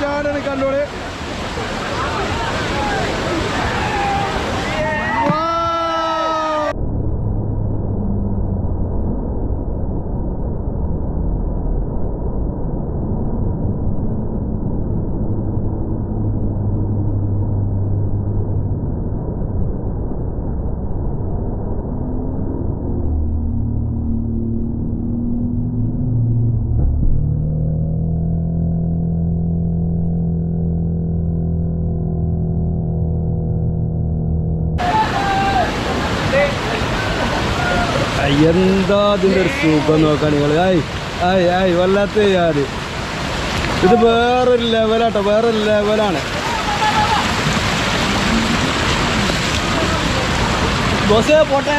ചാടാണ് കണ്ടോളി എന്താ അതിന്റെ ഒരു സുഖം നോക്കാൻ നിങ്ങൾ ആയി ആയി ആയി വല്ലാത്ത യാത് ഇത് വേറൊരു ലെവലാട്ടോ വേറൊരു ലെവലാണ് ബോസേ പോട്ടെ.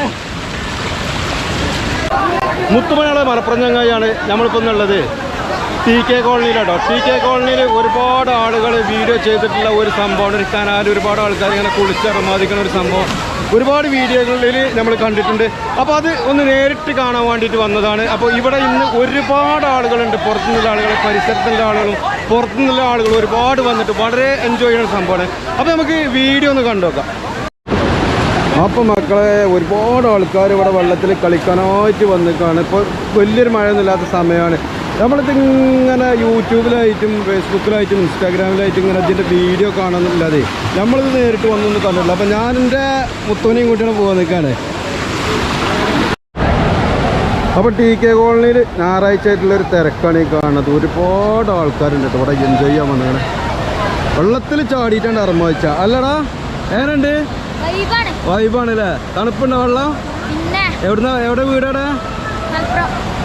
മുത്തുമണിയുടെ മലപ്പുറം ചങ്ങായിയാണ് നമ്മളിപ്പോൾ ഉള്ളത്. ടി കെ കോളനിയിലാട്ടോ. ടി കെ കോളനിയിൽ ഒരുപാട് ആളുകൾ വീഡിയോ ചെയ്തിട്ടുള്ള ഒരു സംഭവമാണ്. ഒരു കനാൽ ഒരുപാട് ആൾക്കാർ ഇങ്ങനെ കുളിച്ചിറമാദിക്കുന്ന ഒരു സംഭവം. ഒരുപാട് വീഡിയോകളിൽ നമ്മൾ കണ്ടിട്ടുണ്ട്. അപ്പോൾ അത് ഒന്ന് നേരിട്ട് കാണാൻ വേണ്ടിയിട്ട് വന്നതാണ്. അപ്പോൾ ഇവിടെ ഇന്ന് ഒരുപാട് ആളുകളുണ്ട്. പുറത്തുനിന്നുള്ള ആളുകൾ പരിസരത്തുള്ള ആളുകളും പുറത്തുനിന്നുള്ള ആളുകൾ ഒരുപാട് വന്നിട്ട് വളരെ എൻജോയ് ചെയ്യുന്ന സംഭവമാണ്. അപ്പോൾ നമുക്ക് വീഡിയോ ഒന്ന് കണ്ടുനോക്കാം അപ്പം മക്കളെ ഒരുപാട് ആൾക്കാർ ഇവിടെ വെള്ളത്തിൽ കളിക്കാനായിട്ട് വന്നിക്കാണ്. ഇപ്പോൾ വലിയൊരു മഴയൊന്നുമില്ലാത്ത സമയമാണ്. നമ്മളിത് ഇങ്ങനെ യൂട്യൂബിലായിട്ടും ഫേസ്ബുക്കിലായിട്ടും ഇൻസ്റ്റാഗ്രാമിലായിട്ടും ഇങ്ങനെ ഇതിന്റെ വീഡിയോ കാണുന്നില്ലാതെ നമ്മളിത് നേരിട്ട് വന്നൊന്നും കണ്ടിട്ടില്ല. അപ്പം ഞാൻ എന്റെ മുത്തോനെയും കൂട്ടിയാണ് പോകാൻ നിൽക്കുകയാണ് അപ്പോൾ ടി കെ കോളനിയിൽ ഞായറാഴ്ച ആയിട്ടുള്ളൊരു തിരക്കാണ് ഈ കാണുന്നത്. ഒരുപാട് ആൾക്കാരുണ്ട് കേട്ടോ. ഇവിടെ എൻജോയ് ചെയ്യാൻ വന്നിങ്ങനെ വെള്ളത്തിൽ ചാടിയിട്ടാണ് ഇറങ്ങുവച്ച അല്ലടാ ഏനുണ്ട് വൈബാണ്. വൈബാണല്ലേ തണുപ്പുണ്ടോ വെള്ളം? എവിടുന്ന എവിടെ വീടാടെ?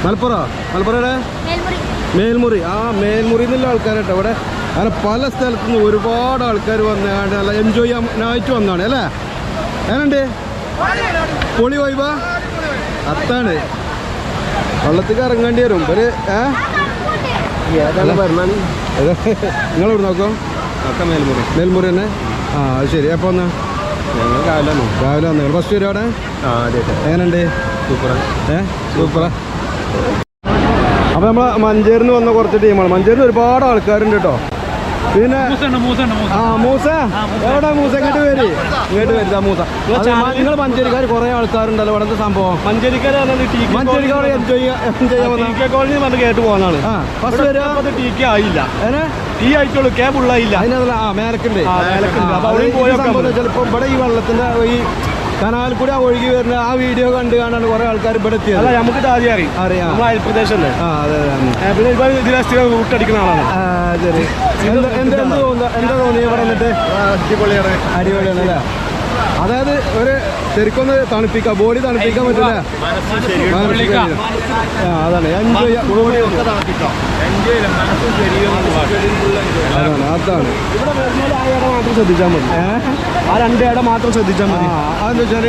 മലപ്പുറം? മലപ്പുറം മലപ്പുറം മേൽമുറി. മേൽമുറി. ആ മേൽമുറി എന്നുള്ള ആൾക്കാരട്ടോ ഇവിടെ. അങ്ങനെ പല സ്ഥലത്തു നിന്ന് ഒരുപാട് ആൾക്കാർ വന്നാണ്ട് അല്ല എൻജോയ് ചെയ്യാനായിട്ട് വന്നാണ് അല്ലേ? ഏനുണ്ട് പൊളി വൈബ അത്താണ്. വെള്ളത്തിൽ ഇറങ്ങേണ്ടി വരും. ഒരു നിങ്ങൾ ഇവിടെ നോക്കോ? മേൽമുറി. മേൽമുറി തന്നെ? ആ അത് ശരി. എപ്പോ വന്നാ? രാവിലെ രാവിലെ രാവിലെ വന്നു. ഫസ്റ്റ് വരും അവിടെ? എങ്ങനെയുണ്ട്? സൂപ്പറാണ് ഏ? സൂപ്പറാ. അപ്പൊ നമ്മളെ മഞ്ചേരിന്ന് വന്ന കുറച്ച് ടീമാണ് മഞ്ചേരിന്ന് ഒരുപാട് ആൾക്കാരുണ്ട് കേട്ടോ പിന്നെ ആ മൂസ? എവിടെ മൂസ? ഇങ്ങോട്ട് വരി. ഇങ്ങോട്ട് വരുതാ മൂസ. നിങ്ങൾ മഞ്ചേരിക്കാർ കുറെ ആൾക്കാരുണ്ടല്ലോ. ഇവിടെ എന്താ സംഭവം? മഞ്ചേരിക്കാർ എൻജോയ് എൻജോയ് ചെയ്യാൻ വന്ന? കോളനി വന്ന് കേട്ട് പോകുന്നതാണ് ഫസ്റ്റ് ടി കെ ആയില്ല. ആയിട്ടുള്ളൂ ക്യാബ് ഉള്ളായില്ല. ആ മേലക്കുണ്ട്. ഇവിടെ ഈ വെള്ളത്തിന്റെ ഈ കനാലിൽ കൂടി ആ ഒഴുകി വരുന്ന ആ വീഡിയോ കണ്ട് കാണാണ് കുറെ ആൾക്കാർ ഇവിടെ എത്തിയത്. അല്ല നമുക്ക് ഇത് ആദ്യം അറിയാം. അറിയാം. നമ്മൾ അയൽപ്രദേശല്ലേ? ആ അതെ അതെ ഉം. ഏ, പിന്നെ ഇപ്പൊ ഇതിലെ സ്ഥിരം റൂട്ട് അടിക്കുന്ന ആളാണ്. ശരി. എന്താ എന്താ എന്ത് തോന്നുന്നു? എന്താ തോന്നി ഇവിടെ എന്നിട്ട്? അടിപൊളിയാണ് അടിപൊളിയാണ്. അല്ലേ അതായത് ഒരു ശരിക്കൊന്ന് തണുപ്പിക്കാം ബോഡി തണുപ്പിക്കാൻ പറ്റില്ല. അതാണ്. എൻജോയ് അതാണ്. അതാണ് മാത്രം ശ്രദ്ധിച്ചാൽ മതി. ആ രണ്ട് ഇടം മാത്രം ശ്രദ്ധിച്ചാൽ മതി. അതെന്താ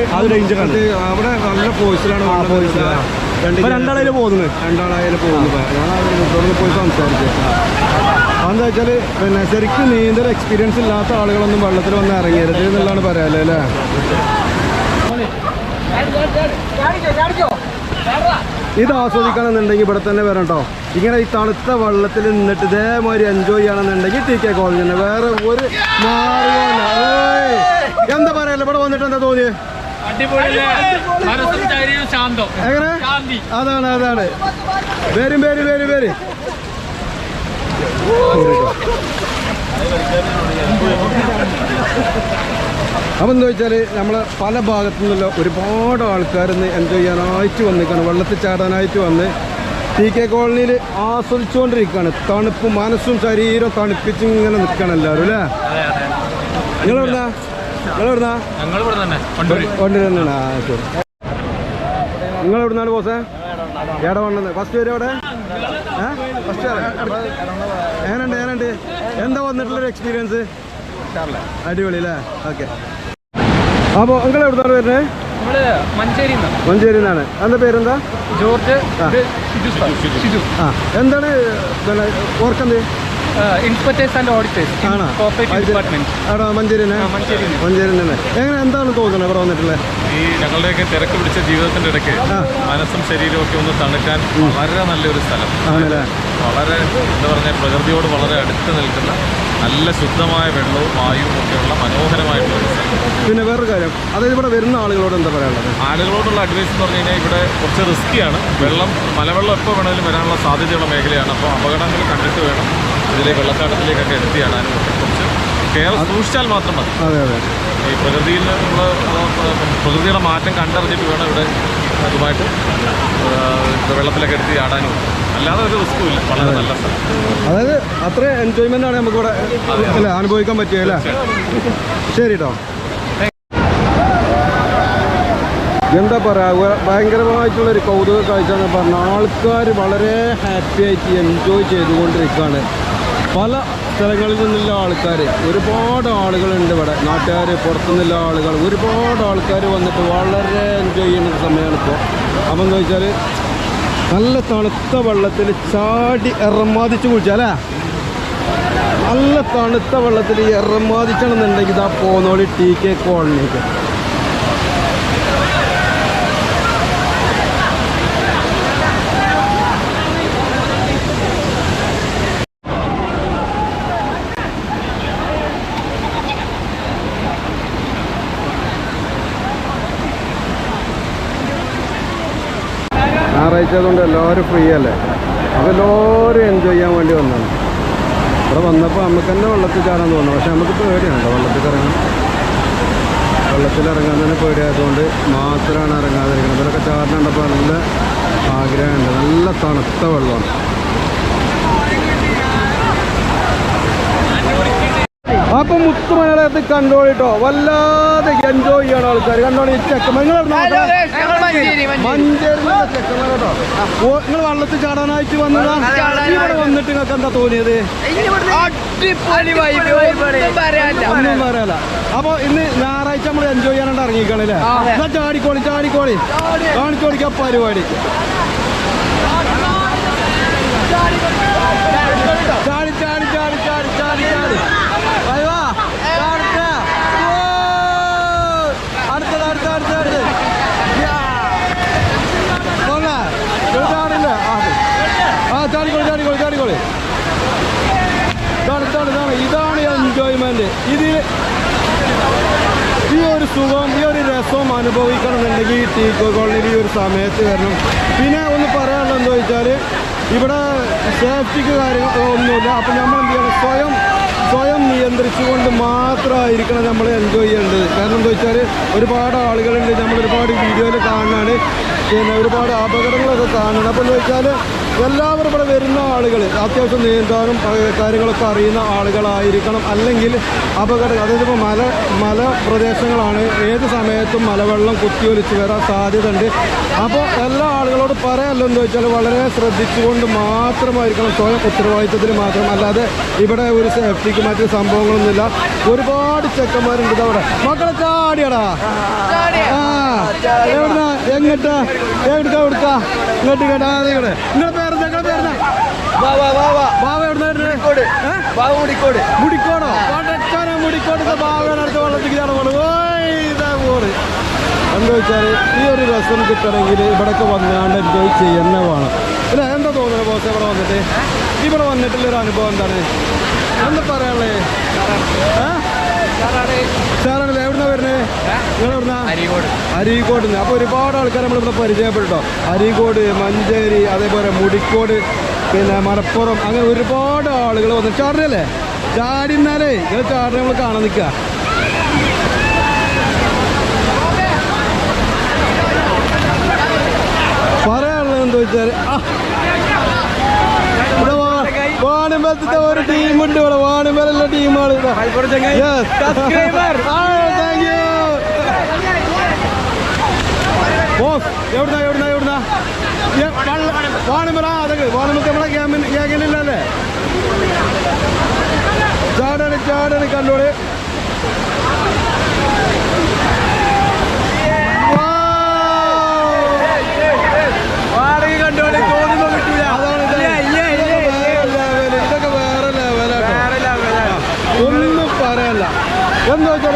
അത് അവിടെ നല്ല ഫോഴ്സിലാണ് രണ്ടാളായാലും പോകുന്നത് രണ്ടാളായാലും പോകുന്നു. ഞാൻ പോയി സംസാരിച്ചു. അതെന്താ വെച്ചാൽ പിന്നെ ശരിക്കും നീന്തൽ എക്സ്പീരിയൻസ് ഇല്ലാത്ത ആളുകളൊന്നും വെള്ളത്തിൽ വന്ന് ഇറങ്ങരുത് എന്നുള്ളതാണ് പറയാല്ലേ അല്ലേ? ഇത് ആസ്വദിക്കണമെന്നുണ്ടെങ്കിൽ ഇവിടെ തന്നെ വരണം കേട്ടോ. ഇങ്ങനെ ഈ തണുത്ത വെള്ളത്തിൽ നിന്നിട്ട് ഇതേമാതിരി എൻജോയ് ചെയ്യണമെന്നുണ്ടെങ്കിൽ ടി കെ കോളേജ് തന്നെ. വേറെ ഒരു എന്താ പറയല്ലേ ഇവിടെ വന്നിട്ട് എന്താ എങ്ങനെ? ശാന്തി. അതാണ് അതാണ്. വരും വരും വരും വരും. അപ്പം എന്താ വെച്ചാൽ നമ്മൾ പല ഭാഗത്തു നിന്നുള്ള ഒരുപാട് ആൾക്കാർ ഇന്ന് എൻജോയ് ചെയ്യാനായിട്ട് വന്നിരിക്കുകയാണ് വെള്ളത്തിൽ ചാടാനായിട്ട് വന്ന് ടി കെ കോളനിയിൽ ആസ്വദിച്ചുകൊണ്ടിരിക്കുകയാണ്. തണുപ്പ് മനസ്സും ശരീരവും തണുപ്പിച്ച് ഇങ്ങനെ നിൽക്കണം എല്ലാവരും അല്ലേ? നിങ്ങൾ ഇവിടെ തന്നെ കൊണ്ടുവരും കൊണ്ടുവരുന്നതാണ് ആ ശരി. നിങ്ങൾ എവിടുന്നാണ് ബോസേ എവിടെ വന്നത് ഫസ്റ്റ് എവിടെ? അവിടെ ഫസ്റ്റ് എങ്ങനെയുണ്ട് ഏനുണ്ട് എന്താ വന്നിട്ടുള്ളൊരു എക്സ്പീരിയൻസ് അടിപൊളി അല്ലേ? ഓക്കെ അപ്പോൾ നിങ്ങൾ എവിടുന്നാണ് വരുന്നത് മഞ്ചേരി എന്നാണ് നിന്നാണ് എന്താ പേരെന്താ? ജോർജ് ആ. എന്താണ് പിന്നെ ഇൻസ്പെക്ടേഴ്സ് ആൻഡ് ഓഡിറ്റേഴ്സ് ആണോ? കോപ്പറേറ്റീവ് ഡിപ്പാർട്ട്മെന്റ് മഞ്ചേരി മഞ്ചേരി തന്നെ. എങ്ങനെ എന്താണ് തോന്നുന്നത് ഇവിടെ വന്നിട്ടുള്ളത് ഈ ഞങ്ങളുടെയൊക്കെ തിരക്ക് പിടിച്ച ജീവിതത്തിന്റെ ഇടയ്ക്ക്. മനസ്സും ശരീരവും ഒക്കെ ഒന്ന് തണുക്കാൻ വളരെ നല്ലൊരു സ്ഥലം. ആണല്ലേ? വളരെ എന്താ പറഞ്ഞ പ്രകൃതിയോട് വളരെ അടുത്ത് നിൽക്കുന്ന നല്ല ശുദ്ധമായ വെള്ളവും വായുവും ഒക്കെയുള്ള മനോഹരമായിട്ടുള്ള ഒരു സ്ഥലം. പിന്നെ വേറൊരു കാര്യം അതായത് ഇവിടെ വരുന്ന ആളുകളോട് എന്താ പറയാനുള്ളത്? ആളുകളോടുള്ള അഡ്വൈസ് എന്ന് പറഞ്ഞു കഴിഞ്ഞാൽ ഇവിടെ കുറച്ച് റിസ്ക്കിയാണ് വെള്ളം മലവെള്ളം എപ്പോൾ വേണമെങ്കിലും വരാനുള്ള സാധ്യതയുള്ള മേഖലയാണ്. അപ്പോൾ അപകടങ്ങൾ കണ്ടിട്ട് വേണം ഇതിലേക്ക് വെള്ളച്ചാട്ടത്തിലേക്കൊക്കെ എത്തിയാണ് കാണാനും കുറച്ച് കെയർ സൂക്ഷിച്ചാൽ മാത്രം മതി. അതെ അതെ. ഈ പ്രകൃതിയിൽ നമ്മൾ പ്രകൃതിയുടെ മാറ്റം കണ്ടറിഞ്ഞിട്ട് വേണം ഇവിടെ അതുമായിട്ട് വെള്ളത്തിലൊക്കെ എടുത്ത് ചാടാനും. ഒരു വളരെ നല്ല അതായത് അത്ര എൻജോയ്മെന്റ് ആണ് നമുക്ക് ഇവിടെ അല്ലേ അനുഭവിക്കാൻ പറ്റിയ ശരി കേട്ടോ എന്താ പറയുക ഭയങ്കരമായിട്ടുള്ള ഒരു കൗതുക കാഴ്ച എന്ന് പറഞ്ഞാൽ ആൾക്കാർ വളരെ ഹാപ്പി ആയിട്ട് എൻജോയ് ചെയ്തുകൊണ്ടിരിക്കുകയാണ്. പല സ്ഥലങ്ങളിൽ നിന്നുള്ള ആൾക്കാർ ഒരുപാട് ആളുകളുണ്ട് ഇവിടെ. നാട്ടുകാർ പുറത്തുനിന്നുള്ള ആളുകൾ ഒരുപാട് ആൾക്കാർ വന്നിട്ട് വളരെ എൻജോയ് ചെയ്യുന്ന സമയമാണ് ഇപ്പോൾ. അപ്പം എന്താ വെച്ചാൽ നല്ല തണുത്ത വെള്ളത്തിൽ ചാടി ഇറമാതിച്ച് കുളിച്ചാലേ നല്ല തണുത്ത വെള്ളത്തിൽ ഇറമാതിച്ചാണെന്നുണ്ടെങ്കിൽ ഇതാ പോന്നോളി ടി കെ കോളനിക്ക്. ഞായറാഴ്ച കൊണ്ട് എല്ലാവരും ഫ്രീ അല്ലേ? അപ്പോൾ എല്ലാവരും എൻജോയ് ചെയ്യാൻ വേണ്ടി വന്നതാണ്. ഇവിടെ വന്നപ്പോൾ നമുക്ക് തന്നെ വെള്ളത്തിൽ ചാടാൻ തോന്നുന്നു. പക്ഷെ നമുക്ക് പേടിയാണ് വെള്ളത്തിൽ ഇറങ്ങാൻ വെള്ളത്തിൽ ഇറങ്ങാൻ തന്നെ പേടിയായതുകൊണ്ട് മാത്രമാണ് ഇറങ്ങാതിരിക്കുന്നത്. ഇവരൊക്കെ ചാടിനുണ്ടപ്പോൾ നല്ല ആഗ്രഹമുണ്ട്. നല്ല തണുത്ത വെള്ളമാണ്. അപ്പൊ മുത്തുമലയാളത്തിൽ കണ്ടോളിട്ടോ വല്ലാതെ എൻജോയ് ചെയ്യണം ആൾക്കാർ കണ്ടോളി മഞ്ചേരിയിലുള്ള ചെക്കന്മാരോട്ടോ നിങ്ങൾ വള്ളത്തിൽ ചാടാനായിട്ട് വന്നതാ. ഇവിടെ വന്നിട്ട് നിങ്ങൾക്ക് എന്താ തോന്നിയത്? ഒന്നും പറയാല അപ്പൊ ഇന്ന് ഞായറാഴ്ച നമ്മൾ എൻജോയ് ചെയ്യാനായിട്ട് ഇറങ്ങിക്കണല്ലേ എന്നാ ചാടിക്കോളി ചാടിക്കോളി. കാണിക്കോളിക്ക പരിപാടി ചാടി ചാടി ചാടി ചാടി ചാടി ചാടി വാ, വാ. ചാടട്ടെ. ഓ. അടുത്തത് അടുത്ത അടുത്ത അടുത്ത് യാ. പോകാ. ഇത് ചാടില്ലേ? ആ, അത്. ആ ചാടിക്കോളി ചാടിക്കോളി ചാടിക്കോളി ഇതാണ് ഇതാണ് ഇതാണ് ഇതാണ് എൻജോയ്മെന്റ് ഇതിൽ സുഖം. ഈ ഒരു രസവും അനുഭവിക്കണമെന്നുണ്ടെങ്കിൽ ടീക്കോ കോളനിയിൽ ഈ ഒരു സമയത്ത് വരണം. പിന്നെ ഒന്ന് പറയാനുള്ളത് എന്താ വെച്ചാൽ ഇവിടെ സേഫ്റ്റിക്ക് കാര്യങ്ങൾ ഒന്നുമില്ല. അപ്പം നമ്മൾ എന്ത് ചെയ്യണം? സ്വയം സ്വയം നിയന്ത്രിച്ചുകൊണ്ട് മാത്രമായിരിക്കണം നമ്മൾ എൻജോയ് ചെയ്യേണ്ടത്. കാരണം എന്താ വെച്ചാൽ ഒരുപാട് ആളുകളുണ്ട്. നമ്മൾ ഒരുപാട് വീഡിയോയിൽ കാണാനാണ് പിന്നെ ഒരുപാട് അപകടങ്ങളൊക്കെ കാണുന്നത് അപ്പോൾ എന്താ വെച്ചാൽ എല്ലാവരും ഇവിടെ വരുന്ന ആളുകൾ അത്യാവശ്യം നീന്താനും കാര്യങ്ങളൊക്കെ അറിയുന്ന ആളുകളായിരിക്കണം. അല്ലെങ്കിൽ അപകട അതായത് ഇപ്പോൾ മല മല പ്രദേശങ്ങളാണ്. ഏത് സമയത്തും മലവെള്ളം കുത്തിയൊലിച്ച് വരാൻ സാധ്യത ഉണ്ട് അപ്പോൾ എല്ലാ ആളുകളോട് പറയാമല്ലോ എന്ന് വെച്ചാൽ വളരെ ശ്രദ്ധിച്ചുകൊണ്ട് മാത്രമായിരിക്കണം സ്വയം ഉത്തരവാദിത്തത്തിൽ മാത്രം. അല്ലാതെ ഇവിടെ ഒരു സേഫ്റ്റിക്ക് മറ്റു സംഭവങ്ങളൊന്നുമില്ല. ഒരുപാട് ചെക്കന്മാരുണ്ട് അവിടെ. മക്കളെ ചാടിയടാ. ആ എങ്ങട്ടാ? എവിടുക്കാ എവിടുക്കാ? ഇങ്ങോട്ട് കേട്ടാ നിങ്ങളുടെ മുടിക്കോടോ. ഓയ് ഇതാ പോണ് എന്താ വെച്ചാൽ ഈ ഒരു രസം കിട്ടണമെങ്കിൽ ഇവിടൊക്കെ വന്നാണ്ട് എൻജോയ് ചെയ്യുന്ന വേണം. അല്ല എന്താ തോന്നുന്നത് ബോസ് ഇവിടെ വന്നിട്ട്? ഇവിടെ വന്നിട്ടുള്ളൊരു അനുഭവം എന്താണ്? എന്താ പറയാനുള്ളത് സാറാണല്ലേ? എവിടുന്നാ വരുന്നത് നിങ്ങൾ എവിടുന്നാ അരീകോട് അരീക്കോട് അപ്പൊ അപ്പോൾ ഒരുപാട് ആൾക്കാർ നമ്മളിവിടെ പരിചയപ്പെട്ടോ. അരീക്കോട് മഞ്ചേരി അതേപോലെ മുടിക്കോട് പിന്നെ മലപ്പുറം അങ്ങനെ ഒരുപാട് ആളുകൾ വന്നു. ചാടിനല്ലേ ചാടിന്നാലേ നിങ്ങൾ ചാടിനെ നമ്മൾ കാണാൻ നിൽക്കുക പറയാനുള്ളത് എന്താ വെച്ചാൽ വാണിമ്പലത്തെ ഒരു ടീമുണ്ട് ഇവിടെ വാണിമ്പലുള്ള ടീമാണ് ബോസ് എവിടുന്നാ എവിടുന്നാ എവിടുന്നാ? വാണിമല അതൊക്കെ വാണിമൊക്കെ നമ്മളെ ഗ്യാമിന് ഗ്യാഗിനില്ലല്ലേ ചാടണി ചാടണി കണ്ടോളി ഒന്നും പറയല്ല. എന്താ വെച്ചാൽ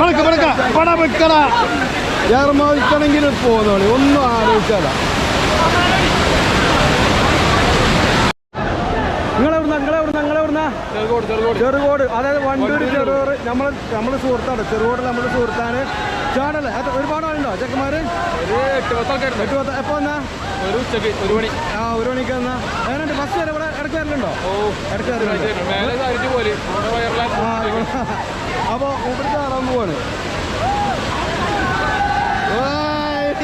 പടക്ക പടക്ക പട വെക്കട. ഏർമാദിക്കണമെങ്കിൽ പോകുന്നോളി ഒന്നും ആലോചിച്ചാല ചെറുകോട്. അതായത് വണ്ടൂർ ചെറുകോട്. നമ്മൾ നമ്മൾ സുഹൃത്താണ്. ചെറുകോട് നമ്മുടെ സുഹൃത്താണ്. ചാടല്ലേ അത് ഒരുപാട് ആളുണ്ടോ ചെക്കന്മാര്? എട്ട് പത്ത്. എപ്പോ എന്നാ ഒരു ഉച്ചയ്ക്ക് ഒരു മണി ആ ഒരു മണിക്ക് എന്നാ എങ്ങനെയുണ്ട്? ബസ് വരെ ഇവിടെ ഇടയ്ക്ക് വരലുണ്ടോ? ഇടയ്ക്ക് വരലുണ്ട്? അപ്പോൾ ഇവിടെ കയറാൻ പോവാണ്.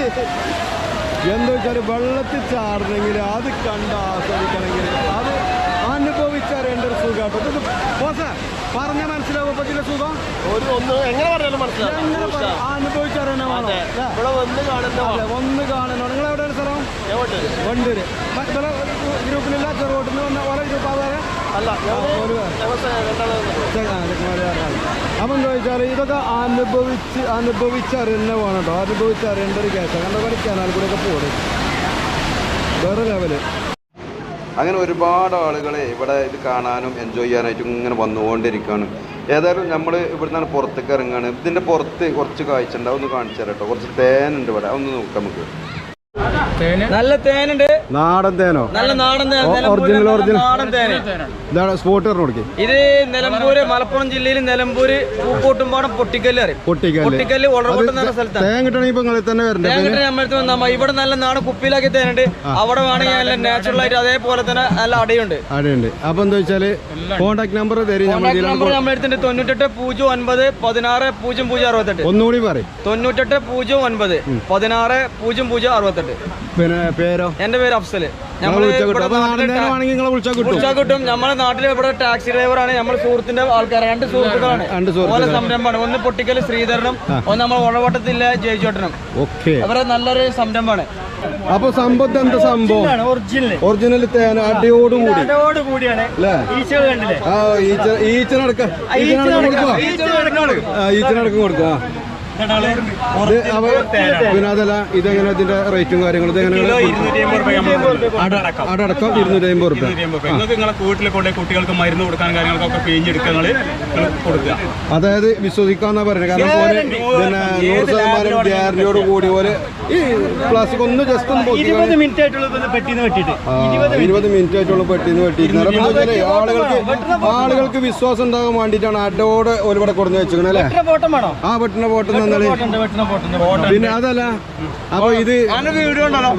എന്താ വെച്ചാൽ വെള്ളത്തിൽ ചാടണമെങ്കിൽ അത് കണ്ട് ആസ്വദിക്കണമെങ്കിൽ അത് അനുഭവിച്ചറിയേണ്ട ഒരു സുഖം ഇത് ബോസേ പറഞ്ഞ മനസ്സിലാവും. ചില സുഖം? ഒരു ഒന്ന് എങ്ങനെ പറഞ്ഞാലും മനസ്സിലാവും. എങ്ങനെ പറ- അനുഭവിച്ചറിയണ വേണോ? അല്ലേ? ഇവിടെ വന്ന് കാണുന്ന ഒന്ന് കാണുന്നോ നിങ്ങൾ എവിടെയാണ് സ്ഥലം? വണ്ടൂര്. മറ്റുള്ള ഗ്രൂപ്പിലില്ല? ചെറുകോട്ടിൽ നിന്ന് വന്ന ഓരോ ഗ്രൂപ്പ് ആധാരം അല്ല അപ്പം എന്താ വെച്ചാൽ ഇതൊക്കെ അനുഭവിച്ച് അനുഭവിച്ചറിയുന്ന വേണം കേട്ടോ. അനുഭവിച്ചറിയേണ്ട ഒരു കേസാണ് കണ്ടോ? പോലെ കനാൽ കൂടെ ഒക്കെ പോകും വേറെ ലെവൽ അങ്ങനെ ഒരുപാട് ആളുകളെ ഇവിടെ ഇത് കാണാനും എൻജോയ് ചെയ്യാനായിട്ടും ഇങ്ങനെ വന്നുകൊണ്ടിരിക്കുകയാണ്. ഏതായാലും നമ്മൾ ഇവിടെ നിന്നാണ് പുറത്തേക്ക് ഇറങ്ങുകയാണ് ഇതിന്റെ പുറത്ത് കുറച്ച് കാഴ്ച ഉണ്ട്. അതൊന്ന് കാണിച്ചു തരാം കേട്ടോ കുറച്ച് തേനുണ്ട് ഇവിടെ. അതൊന്ന് നോക്കാം നമുക്ക്. നല്ല തേനുണ്ട്. നാടൻ തേനോ? നല്ല നാടൻ ഒറിജിനൽ ഒറിജിനൽ. നാടൻ തേന്. ഇതാണ് സ്പോട്ട് പറഞ്ഞു ഇത് നിലമ്പൂര് മലപ്പുറം ജില്ലയിൽ നിലമ്പൂര് പൂക്കോട്ടുംപാടം പൊട്ടിക്കല്ല് അറിയും പൊട്ടിക്കല്ല്. പൊട്ടിക്കല്ല് സ്ഥലത്താണ്. തേൻ കിട്ടണമെങ്കിൽ തന്നെ വരണ്ടേ? തേൻ കിട്ടുന്ന നമ്മളടുത്ത് വന്നാൽ മതി. ഇവിടെ നല്ല നാടൻ കുപ്പിയിലാക്കി തേനുണ്ട്. അവിടെ വേണമെങ്കിൽ നല്ല നാച്ചുറൽ ആയിട്ട് അതേപോലെ തന്നെ നല്ല അടയുണ്ട്. അടയുണ്ട്. അപ്പൊ എന്താ വെച്ചാൽ കോണ്ടാക്ട് നമ്പർ തരും കോൺടാക്ട് നമ്പർ നമ്മളെടുത്തുണ്ട് തൊണ്ണൂറ്റെട്ട് പൂജ്യം ഒൻപത് പതിനാറ് പൂജ്യം പൂജ്യം അറുപത്തെട്ട്. ഒന്നുകൂടി പറയും. തൊണ്ണൂറ്റെട്ട് പൂജ്യം ഒൻപത് പതിനാറ് പൂജ്യം പൂജ്യം അറുപത്തെട്ട്. പിന്നെ പേരോ? എന്റെ പേര് അഫ്സൽ. നിങ്ങളെ നമ്മൾ വിളിച്ചാൽ കിട്ടും. ഇവിടെ നമ്മുടെ ടാക്സി ഡ്രൈവറാണ്. നമ്മുടെ സുഹൃത്തിന്റെ ആൾക്കാർ രണ്ട് സുഹൃത്തുക്കളാണ്. ഓരോ സംരംഭമാണ്. ഒന്ന് പൊട്ടിക്കൽ ശ്രീധരനും ഒന്ന് നമ്മൾ ഉഴവട്ടത്തിലെ ജയിച്ചോട്ടനും ഓക്കെ. അവരെ നല്ലൊരു സംരംഭമാണ്. അപ്പൊ സമ്പത്ത് എന്താ സംഭവം? ഒറിജിനൽ തേന അടിയോടുകൂടി അതോട് കൂടിയാണ്. അല്ലേ? കണ്ടില്ലേ? ആ ഈച്ച ഈച്ചനടക്കം ഈച്ചനടക്കം കൊടുക്കുക ഈച്ചനടക്കം കൊടുക്കുക പിന്നെ അതല്ല ഇതെങ്ങനെ ഇതിന്റെ റേറ്റും കാര്യങ്ങളും അടക്കം ഇരുന്നൂറ്റി അമ്പത് റുപ്യ. നിങ്ങൾക്ക് നിങ്ങളെ വീട്ടിൽ കൊണ്ടേ കുട്ടികൾക്ക് മരുന്ന് കൊടുക്കാൻ കാര്യങ്ങൾക്കൊക്കെ കൊടുക്കുക. അതായത് വിശ്വസിക്കാന്നാ പറയുന്നത് കാരണം പോലെ പിന്നെ നൂറ് ശതമാനം ഗ്യാരണ്ടിയോട് കൂടി പോലെ ഈ പ്ലാസ്റ്റിക് ഒന്ന് ജസ്റ്റ് ഒന്ന് ഇരുപത് മിനിറ്റ് ആയിട്ടുള്ള പെട്ടിന്ന് വെട്ടിട്ട് ഇരുപത് മിനിറ്റ് ആയിട്ടുള്ള പെട്ടിന്ന് വെച്ചാൽ ആളുകൾക്ക് ആളുകൾക്ക് വിശ്വാസം ഉണ്ടാകാൻ വേണ്ടിയിട്ടാണ് അഡോടെ ഒരുപാട് കൊടുന്ന് വെച്ചിരിക്കുന്നത് അല്ലേ? ആ പെട്ടിന്റെ പോട്ട് ഫോട്ടോ പിന്നെ അതല്ല അപ്പൊ ഇത്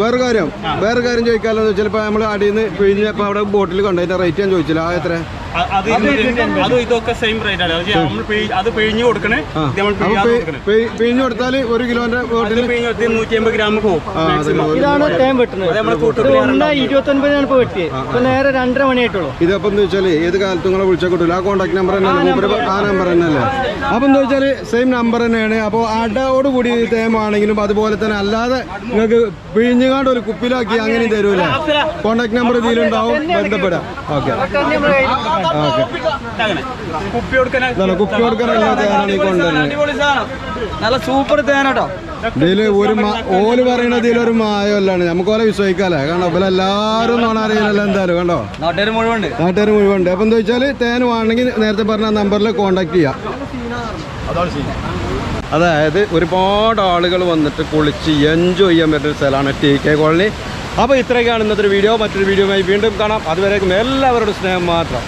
വേറെ കാര്യം വേറെ കാര്യം ചോദിക്കാമല്ലോ ചിലപ്പോ നമ്മൾ അടിയിൽ നിന്ന് പിഴിഞ്ഞപ്പോ അവിടെ ബോട്ടിൽ കണ്ടതിന്റെ റേറ്റ് ഞാൻ ചോദിച്ചില്ല. ആ എത്ര? അത് അത് ഇതൊക്കെ സെയിം റേറ്റ് ആണ് അത് നമ്മൾ പിഴിഞ്ഞ് കൊടുക്കണേ. പിഴിഞ്ഞ് കൊടുത്താൽ ഒരു കിലോന്റെ പിഴിഞ്ഞ് നൂറ്റി അമ്പത് ഗ്രാം ഇതാണ് തേൻ വെട്ടുന്നത്. അത് നമ്മളെ ഇത് കൂട്ടത്തിൽ ഒന്ന് ഇരുപത്തി ഒൻപതിനാണ് ഇപ്പൊ വെട്ടിയത് ഇപ്പൊ നേരെ രണ്ടര മണിയായിട്ടുള്ളൂ. ഇതപ്പം വെച്ചാൽ ഏത് കാലത്തും നിങ്ങളെ വിളിച്ചാൽ കിട്ടില്ല ആ കോൺടാക്ട് നമ്പർ തന്നെ ആ നമ്പർ തന്നെയല്ലേ? അപ്പൊ എന്താ വെച്ചാൽ സെയിം നമ്പർ തന്നെയാണ്. അപ്പോൾ അടയോട് കൂടി തേമാണെങ്കിലും അതുപോലെ തന്നെ അല്ലാതെ നിങ്ങൾക്ക് പിഴിഞ്ഞുകാണ്ട് ഒരു കുപ്പിലാക്കി അങ്ങനെ തരൂല. കോൺടാക്ട് നമ്പർ ഇതിലുണ്ടാവും. ബന്ധപ്പെടാം. ഓക്കെ കുപ്പി കൊടുക്കാൻ കുപ്പി തേനാണ് ഈ കൊണ്ടുവരുന്നത്. നല്ല സൂപ്പർ തേനാട്ടോ ഇതിൽ ഒരു ഓൽ പറയണ ഇതിലൊരു മായമല്ലാണ് നമുക്ക് ഓലെ വിശ്വസിക്കാല്ലേ? കണ്ടോ? ഇപ്പൊ എല്ലാരും നോണ അറിയില്ലല്ലോ എന്തായാലും കണ്ടോ? നാട്ടുകാർ മുഴുവൻ നാട്ടുകാർ മുഴുവൻ അപ്പൊ എന്താ വെച്ചാൽ തേൻ വേണമെങ്കിൽ നേരത്തെ പറഞ്ഞ നമ്പറിൽ കോണ്ടാക്ട് ചെയ്യാം. അതായത് ഒരുപാട് ആളുകൾ വന്നിട്ട് കുളിച്ച് എൻജോയ് ചെയ്യാൻ പറ്റുന്ന ഒരു സ്ഥലമാണ് ടി കെ കോളനി. അപ്പോൾ ഇത്രയൊക്കെയാണ് ഇന്നത്തെ ഒരു വീഡിയോ. മറ്റൊരു വീഡിയോയുമായി വീണ്ടും കാണാം. അതുവരേക്കും എല്ലാവരുടെ സ്നേഹം മാത്രം.